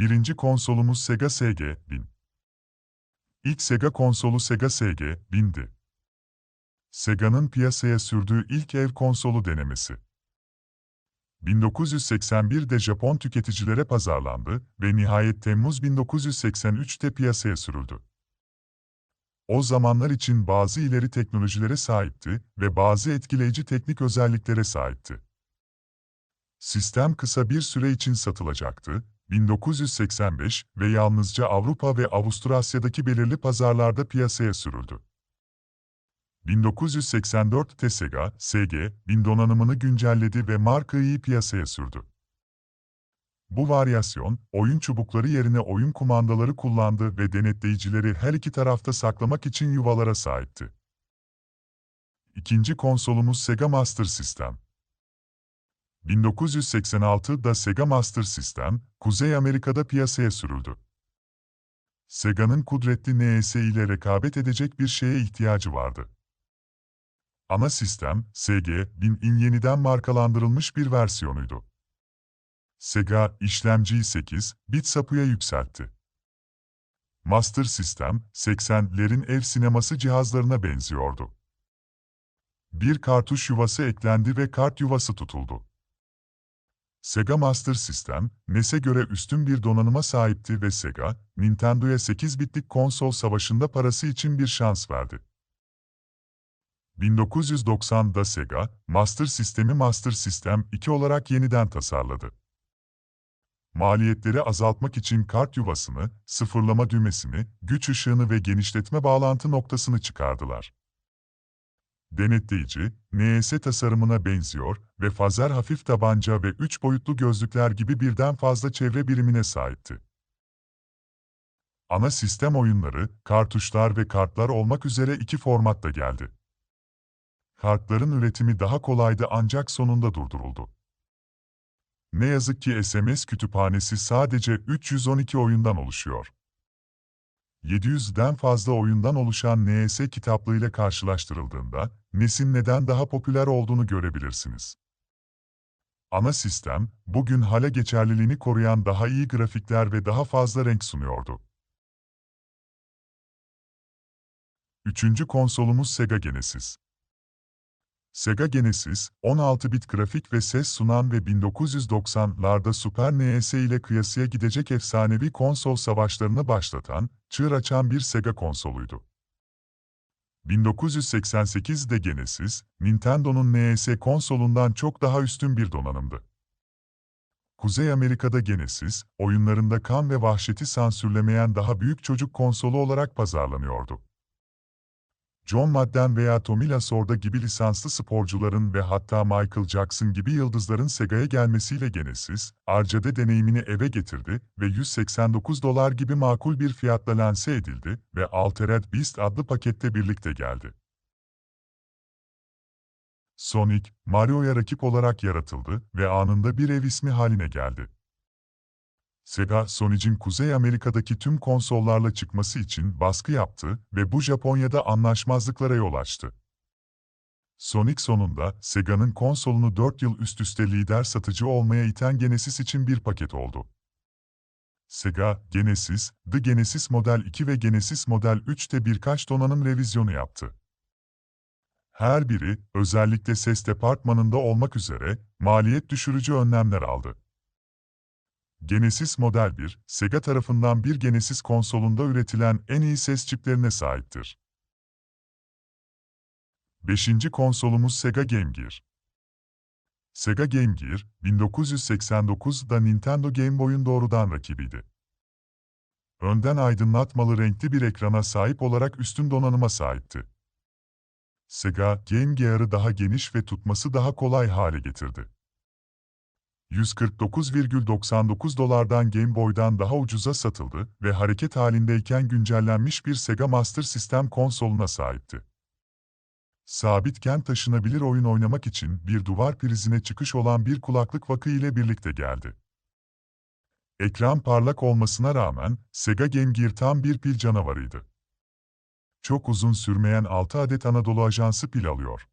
Birinci konsolumuz Sega SG-1000. İlk Sega konsolu Sega SG-1000'di. Sega'nın piyasaya sürdüğü ilk ev konsolu denemesi. 1981'de Japon tüketicilere pazarlandı ve nihayet Temmuz 1983'te piyasaya sürüldü. O zamanlar için bazı ileri teknolojilere sahipti ve bazı etkileyici teknik özelliklere sahipti. Sistem kısa bir süre için satılacaktı, 1985 ve yalnızca Avrupa ve Avustrasya'daki belirli pazarlarda piyasaya sürüldü. 1984'te Sega, SG, 1000 donanımını güncelledi ve markayı piyasaya sürdü. Bu varyasyon, oyun çubukları yerine oyun kumandaları kullandı ve denetleyicileri her iki tarafta saklamak için yuvalara sahipti. İkinci konsolumuz Sega Master System. 1986'da Sega Master System, Kuzey Amerika'da piyasaya sürüldü. Sega'nın kudretli NES ile rekabet edecek bir şeye ihtiyacı vardı. Ana sistem, SG-1000'in yeniden markalandırılmış bir versiyonuydu. Sega, işlemciyi 8 bit sapıya yükseltti. Master System, 80'lerin ev sineması cihazlarına benziyordu. Bir kartuş yuvası eklendi ve kart yuvası tutuldu. Sega Master System, NES'e göre üstün bir donanıma sahipti ve Sega, Nintendo'ya 8 bitlik konsol savaşında parası için bir şans verdi. 1990'da Sega, Master System'i Master System 2 olarak yeniden tasarladı. Maliyetleri azaltmak için kart yuvasını, sıfırlama düğmesini, güç ışığını ve genişletme bağlantı noktasını çıkardılar. Denetleyici, NES tasarımına benziyor ve fazer hafif tabanca ve üç boyutlu gözlükler gibi birden fazla çevre birimine sahipti. Ana sistem oyunları, kartuşlar ve kartlar olmak üzere iki formatta geldi. Kartların üretimi daha kolaydı ancak sonunda durduruldu. Ne yazık ki SMS kütüphanesi sadece 312 oyundan oluşuyor. 700'den fazla oyundan oluşan NES kitaplığıyla karşılaştırıldığında, NES'in neden daha popüler olduğunu görebilirsiniz. Ana sistem, bugün hala geçerliliğini koruyan daha iyi grafikler ve daha fazla renk sunuyordu. Üçüncü konsolumuz Sega Genesis. Sega Genesis, 16-bit grafik ve ses sunan ve 1990'larda Super NES ile kıyasıya gidecek efsanevi konsol savaşlarını başlatan, çığır açan bir Sega konsoluydu. 1988'de Genesis, Nintendo'nun NES konsolundan çok daha üstün bir donanımdı. Kuzey Amerika'da Genesis, oyunlarında kan ve vahşeti sansürlemeyen daha büyük çocuk konsolu olarak pazarlanıyordu. John Madden veya Tommy Lasorda gibi lisanslı sporcuların ve hatta Michael Jackson gibi yıldızların Sega'ya gelmesiyle Genesis, arcade deneyimini eve getirdi ve 189 dolar gibi makul bir fiyatla lanse edildi ve Altered Beast adlı pakette birlikte geldi. Sonic, Mario'ya rakip olarak yaratıldı ve anında bir ev ismi haline geldi. Sega, Sonic'in Kuzey Amerika'daki tüm konsollarla çıkması için baskı yaptı ve bu Japonya'da anlaşmazlıklara yol açtı. Sonic sonunda, Sega'nın konsolunu 4 yıl üst üste lider satıcı olmaya iten Genesis için bir paket oldu. Sega, Genesis, The Genesis Model 2 ve Genesis Model 3'te birkaç donanım revizyonu yaptı. Her biri, özellikle ses departmanında olmak üzere, maliyet düşürücü önlemler aldı. Genesis Model 1, Sega tarafından bir Genesis konsolunda üretilen en iyi ses çiplerine sahiptir. 5. konsolumuz Sega Game Gear. Sega Game Gear, 1989'da Nintendo Game Boy'un doğrudan rakibiydi. Önden aydınlatmalı renkli bir ekrana sahip olarak üstün donanıma sahipti. Sega, Game Gear'ı daha geniş ve tutması daha kolay hale getirdi. 149,99 dolardan Game Boy'dan daha ucuza satıldı ve hareket halindeyken güncellenmiş bir Sega Master System konsoluna sahipti. Sabitken taşınabilir oyun oynamak için bir duvar prizine çıkış olan bir kulaklık vakı ile birlikte geldi. Ekran parlak olmasına rağmen Sega Game Gear tam bir pil canavarıydı. Çok uzun sürmeyen 6 adet Anadolu Ajansı pil alıyor.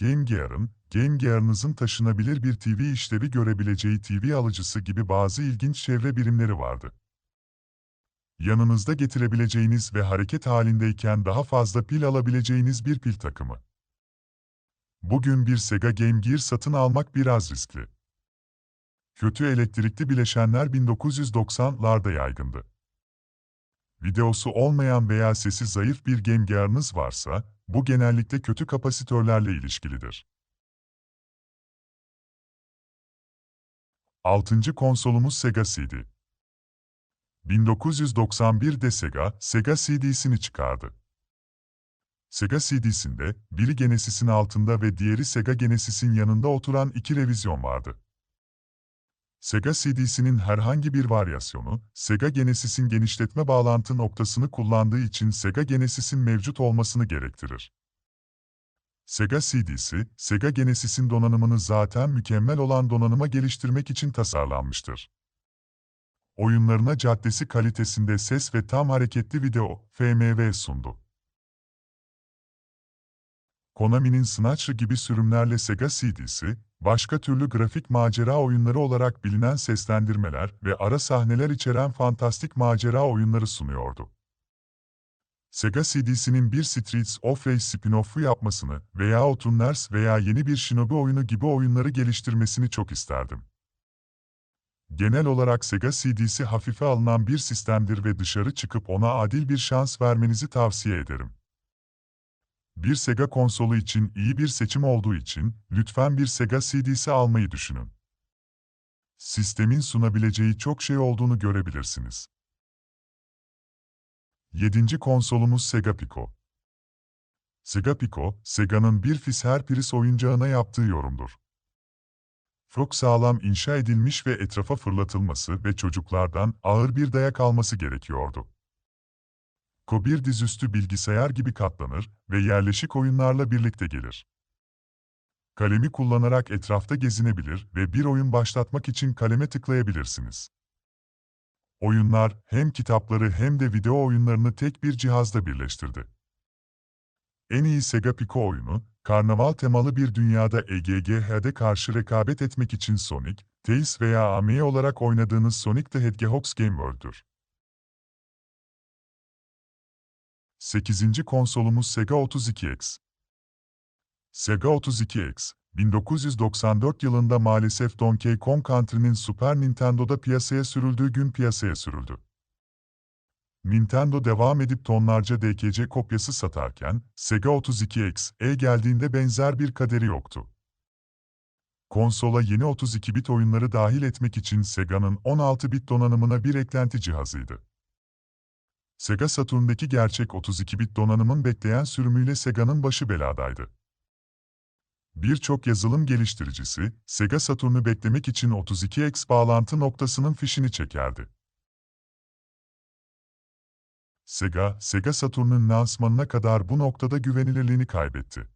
Game Gear'ın Game Gear'ınızın taşınabilir bir TV işlevi görebileceği TV alıcısı gibi bazı ilginç çevre birimleri vardı. Yanınızda getirebileceğiniz ve hareket halindeyken daha fazla pil alabileceğiniz bir pil takımı. Bugün bir Sega Game Gear satın almak biraz riskli. Kötü elektrikli bileşenler 1990'larda yaygındı. Videosu olmayan veya sesi zayıf bir Game Gear'ınız varsa, bu genellikle kötü kapasitörlerle ilişkilidir. Altıncı konsolumuz Sega CD. 1991'de Sega, Sega CD'sini çıkardı. Sega CD'sinde, biri Genesis'in altında ve diğeri Sega Genesis'in yanında oturan iki revizyon vardı. Sega CD'sinin herhangi bir varyasyonu, Sega Genesis'in genişletme bağlantı noktasını kullandığı için Sega Genesis'in mevcut olmasını gerektirir. Sega CD'si, Sega Genesis'in donanımını zaten mükemmel olan donanıma geliştirmek için tasarlanmıştır. Oyunlarına caddesi kalitesinde ses ve tam hareketli video, FMV sundu. Konami'nin Snatcher gibi sürümlerle Sega CD'si, başka türlü grafik macera oyunları olarak bilinen seslendirmeler ve ara sahneler içeren fantastik macera oyunları sunuyordu. Sega CD'sinin bir Streets of Rage spin-off'u yapmasını veya Outuners veya yeni bir Shinobi oyunu gibi oyunları geliştirmesini çok isterdim. Genel olarak Sega CD'si hafife alınan bir sistemdir ve dışarı çıkıp ona adil bir şans vermenizi tavsiye ederim. Bir Sega konsolu için iyi bir seçim olduğu için lütfen bir Sega CD'si almayı düşünün. Sistemin sunabileceği çok şey olduğunu görebilirsiniz. 7. konsolumuz Sega Pico. Sega Pico, Sega'nın bir Fisher Price oyuncağına yaptığı yorumdur. Çok sağlam inşa edilmiş ve etrafa fırlatılması ve çocuklardan ağır bir dayak alması gerekiyordu. Ko bir dizüstü bilgisayar gibi katlanır ve yerleşik oyunlarla birlikte gelir. Kalemi kullanarak etrafta gezinebilir ve bir oyun başlatmak için kaleme tıklayabilirsiniz. Oyunlar hem kitapları hem de video oyunlarını tek bir cihazda birleştirdi. En iyi Sega Pico oyunu, karnaval temalı bir dünyada EGGH'de karşı rekabet etmek için Sonic, Tails veya Amiibo olarak oynadığınız Sonic the Hedgehog's Game World'dur. 8. konsolumuz Sega 32X. Sega 32X, 1994 yılında maalesef Donkey Kong Country'nin Super Nintendo'da piyasaya sürüldüğü gün piyasaya sürüldü. Nintendo devam edip tonlarca DKC kopyası satarken, Sega 32X'e geldiğinde benzer bir kaderi yoktu. Konsola yeni 32-bit oyunları dahil etmek için Sega'nın 16-bit donanımına bir eklenti cihazıydı. Sega Saturn'daki gerçek 32-bit donanımın bekleyen sürümüyle Sega'nın başı beladaydı. Birçok yazılım geliştiricisi, Sega Saturn'u beklemek için 32X bağlantı noktasının fişini çekerdi. Sega, Sega Saturn'un lansmanına kadar bu noktada güvenilirliğini kaybetti.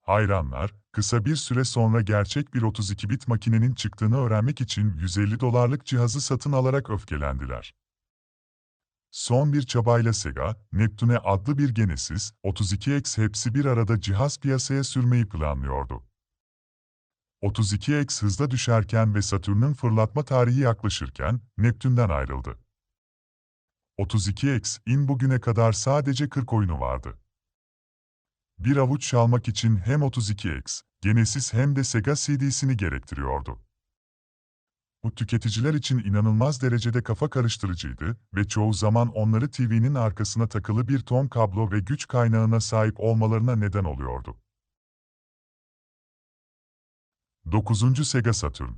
Hayranlar, kısa bir süre sonra gerçek bir 32-bit makinenin çıktığını öğrenmek için 150 dolarlık cihazı satın alarak öfkelendiler. Son bir çabayla Sega, Neptune adlı bir Genesis, 32X hepsi bir arada cihaz piyasaya sürmeyi planlıyordu. 32X hızla düşerken ve Satürn'ün fırlatma tarihi yaklaşırken, Neptün'den ayrıldı. 32X'in bugüne kadar sadece 40 oyunu vardı. Bir avuç çalmak için hem 32X, Genesis hem de Sega CD'sini gerektiriyordu. Bu tüketiciler için inanılmaz derecede kafa karıştırıcıydı ve çoğu zaman onları TV'nin arkasına takılı bir ton kablo ve güç kaynağına sahip olmalarına neden oluyordu. 9. Sega Saturn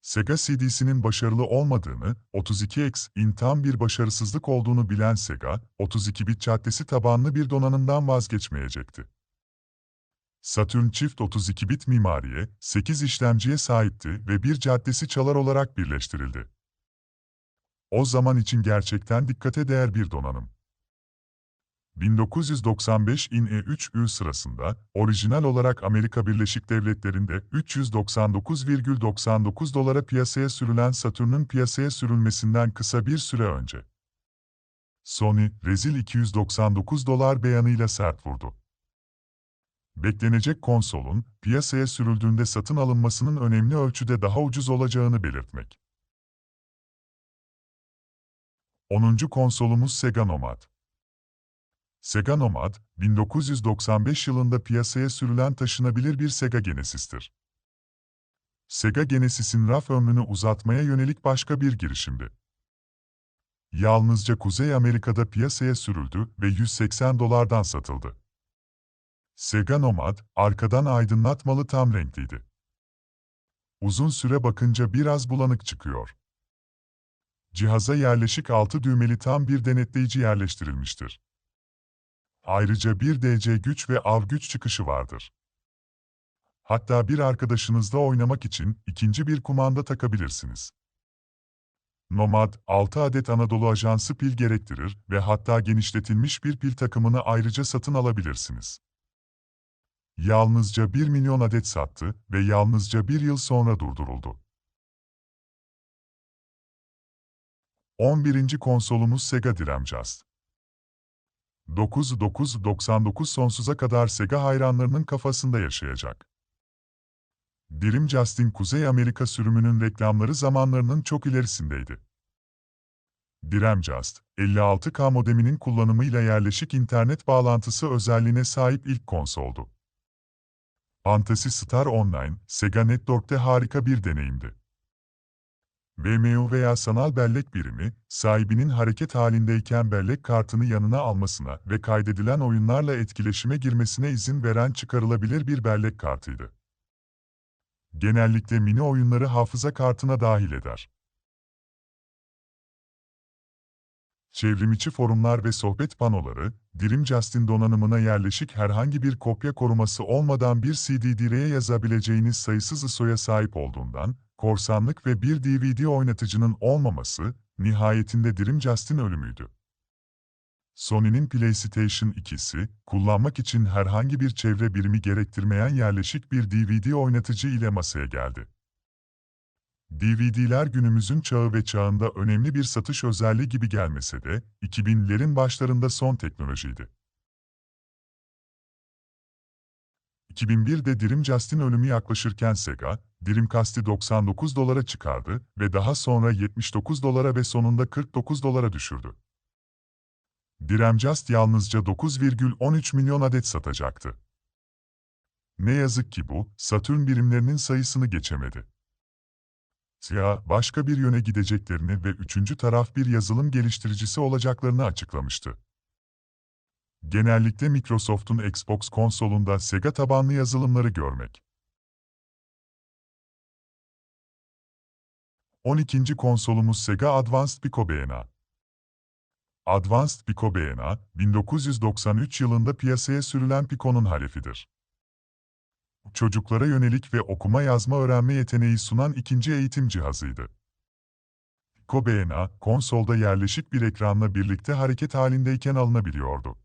Sega CD'sinin başarılı olmadığını, 32X'in tam bir başarısızlık olduğunu bilen Sega, 32-bit caddesi tabanlı bir donanımdan vazgeçmeyecekti. Saturn çift 32-bit mimariye, 8 işlemciye sahipti ve bir caddesi çalar olarak birleştirildi. O zaman için gerçekten dikkate değer bir donanım. 1995 INE3Ü sırasında, orijinal olarak Amerika Birleşik Devletleri'nde 399,99 dolara piyasaya sürülen Saturn'un piyasaya sürülmesinden kısa bir süre önce. Sony, rezil 299 dolar beyanıyla sert vurdu. Beklenecek konsolun, piyasaya sürüldüğünde satın alınmasının önemli ölçüde daha ucuz olacağını belirtmek. 10. konsolumuz Sega Nomad. Sega Nomad, 1995 yılında piyasaya sürülen taşınabilir bir Sega Genesis'tir. Sega Genesis'in raf ömrünü uzatmaya yönelik başka bir girişimdi. Yalnızca Kuzey Amerika'da piyasaya sürüldü ve 180 dolardan satıldı. Sega Nomad, arkadan aydınlatmalı tam renkliydi. Uzun süre bakınca biraz bulanık çıkıyor. Cihaza yerleşik altı düğmeli tam bir denetleyici yerleştirilmiştir. Ayrıca bir DC güç ve av güç çıkışı vardır. Hatta bir arkadaşınızla oynamak için ikinci bir kumanda takabilirsiniz. Nomad, 6 adet Anadolu Ajansı pil gerektirir ve hatta genişletilmiş bir pil takımını ayrıca satın alabilirsiniz. Yalnızca 1 milyon adet sattı ve yalnızca bir yıl sonra durduruldu. 11. konsolumuz Sega Dreamcast. 9999 sonsuza kadar Sega hayranlarının kafasında yaşayacak. Dreamcast'in Kuzey Amerika sürümünün reklamları zamanlarının çok ilerisindeydi. Dreamcast, 56K modeminin kullanımıyla yerleşik internet bağlantısı özelliğine sahip ilk konsoldu. Fantasy Star Online, Sega Network'te harika bir deneyimdi. VMU veya sanal bellek birimi, sahibinin hareket halindeyken bellek kartını yanına almasına ve kaydedilen oyunlarla etkileşime girmesine izin veren çıkarılabilir bir bellek kartıydı. Genellikle mini oyunları hafıza kartına dahil eder. Çevrimiçi forumlar ve sohbet panoları, Dreamcast'in donanımına yerleşik herhangi bir kopya koruması olmadan bir CD-DRA'ya yazabileceğiniz sayısız ISO'ya sahip olduğundan, korsanlık ve bir DVD oynatıcının olmaması, nihayetinde Dreamcast'in ölümüydü. Sony'nin PlayStation 2'si, kullanmak için herhangi bir çevre birimi gerektirmeyen yerleşik bir DVD oynatıcı ile masaya geldi. DVD'ler günümüzün çağı ve çağında önemli bir satış özelliği gibi gelmese de, 2000'lerin başlarında son teknolojiydi. 2001'de Dreamcast'in ölümü yaklaşırken Sega, Dreamcast'i 99 dolara çıkardı ve daha sonra 79 dolara ve sonunda 49 dolara düşürdü. Dreamcast yalnızca 9,13 milyon adet satacaktı. Ne yazık ki bu, Saturn birimlerinin sayısını geçemedi. SIA, başka bir yöne gideceklerini ve üçüncü taraf bir yazılım geliştiricisi olacaklarını açıklamıştı. Genellikle Microsoft'un Xbox konsolunda Sega tabanlı yazılımları görmek. 12. konsolumuz Sega Advanced Pico BNA. Advanced Pico BNA, 1993 yılında piyasaya sürülen Pico'nun halefidir. Çocuklara yönelik ve okuma yazma öğrenme yeteneği sunan ikinci eğitim cihazıydı. BNA, konsolda yerleşik bir ekranla birlikte hareket halindeyken alınabiliyordu.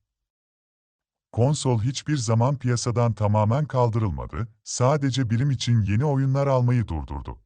Konsol hiçbir zaman piyasadan tamamen kaldırılmadı, sadece birim için yeni oyunlar almayı durdurdu.